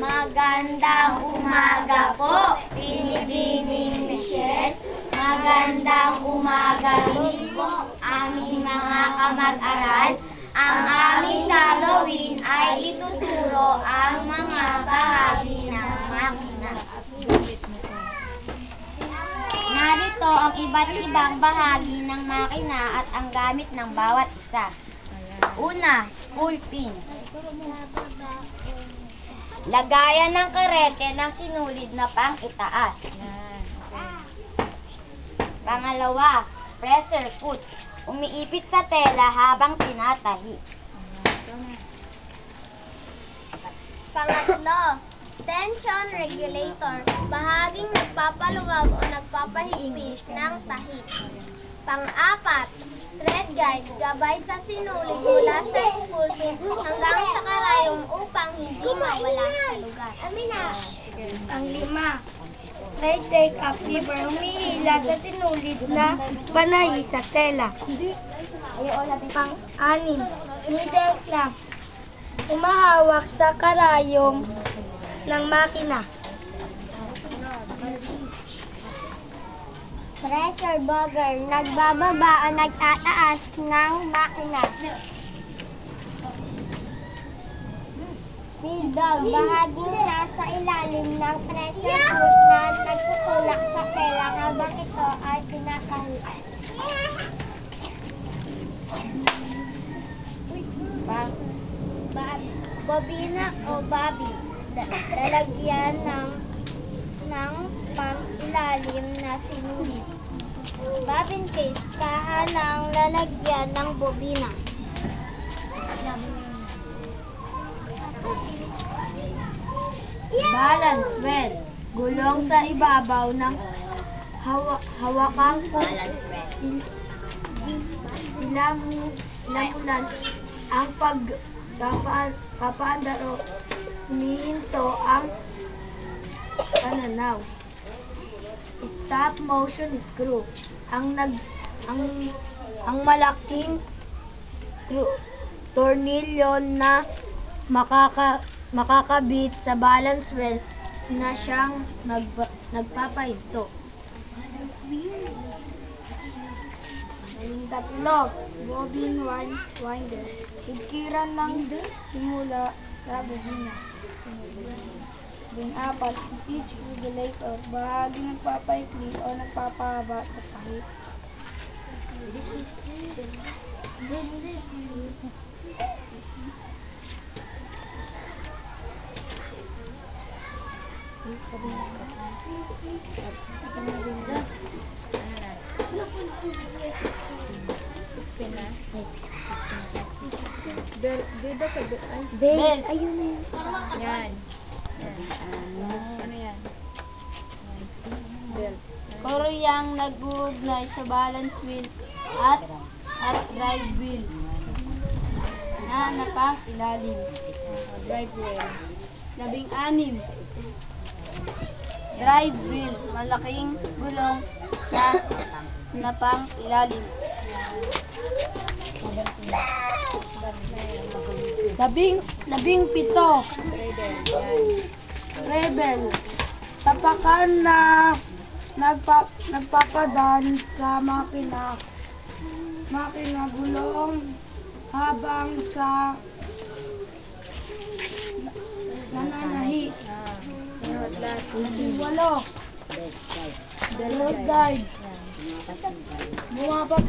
Magandang umaga po, Binibining Michelle. Magandang umaga rin po, aming mga kamag-aral. Ang aming gagawin ay ituturo ang mga bahagi ng makina. Narito ang iba't ibang bahagi ng makina at ang gamit ng bawat isa. Una, spool pin. Lagayan ng karete ng sinulid na pang itaas. Pangalawa, pressure foot. Umiipit sa tela habang tinatahi. Pangatlo, tension regulator. Bahaging nagpapaluwag o nagpapahigpit ng tahi. Pang-apat, thread guide. Gabay sa sinulid mula sa spool pin hanggang sa karayom upang hindi mawala sa lugar. Ang lima, thread take up lever. Humihila sa sinulid na panahi sa tela. Pang-anim, needle clamp. Umahawak sa karayom ng makina. Pressure bugger. Nagbababa o nagtataas ng makina. Wheel dog. Bahaging nasa ilalim ng pressure foot na nagtutulak sa tela habang ito ay Ba- bobina o babi. Lalagyan ng ng pang-ilalim na sinulid. Bobbin case, kahanang lalagyan ng bobina. balance well. Gulong sa ibabaw ng hawa hawakang il- ilamu ilamunan ang pag papa, papaandar o humihinto ang pananaw. Stop motion screw. Ang nag ang ang malaking tornilyo na makaka makakabit sa balance wheel na siyang nagba, nagpapahinto. Tatlo, bobbin wind, winder. Ikiran ng simula sa bobina. Apat, stitch regulator. Bahagi nagpapaikli o nagpapahaba sa pahit. Bel, beda sa bel. Bel. Ayun na yun. Yan. Ano yan? Yang nag-uugnay sa balance wheel at at drive wheel na napang ilalim. Drive wheel. Labing anim. Drive wheel. Malaking gulong na napang ilalim. Labing, labing pito. Rebel. Tapakan na nagpa, nagpapadan sa makina. Makina gulong habang sa nananahi. Walo. Belt guide. Bumabag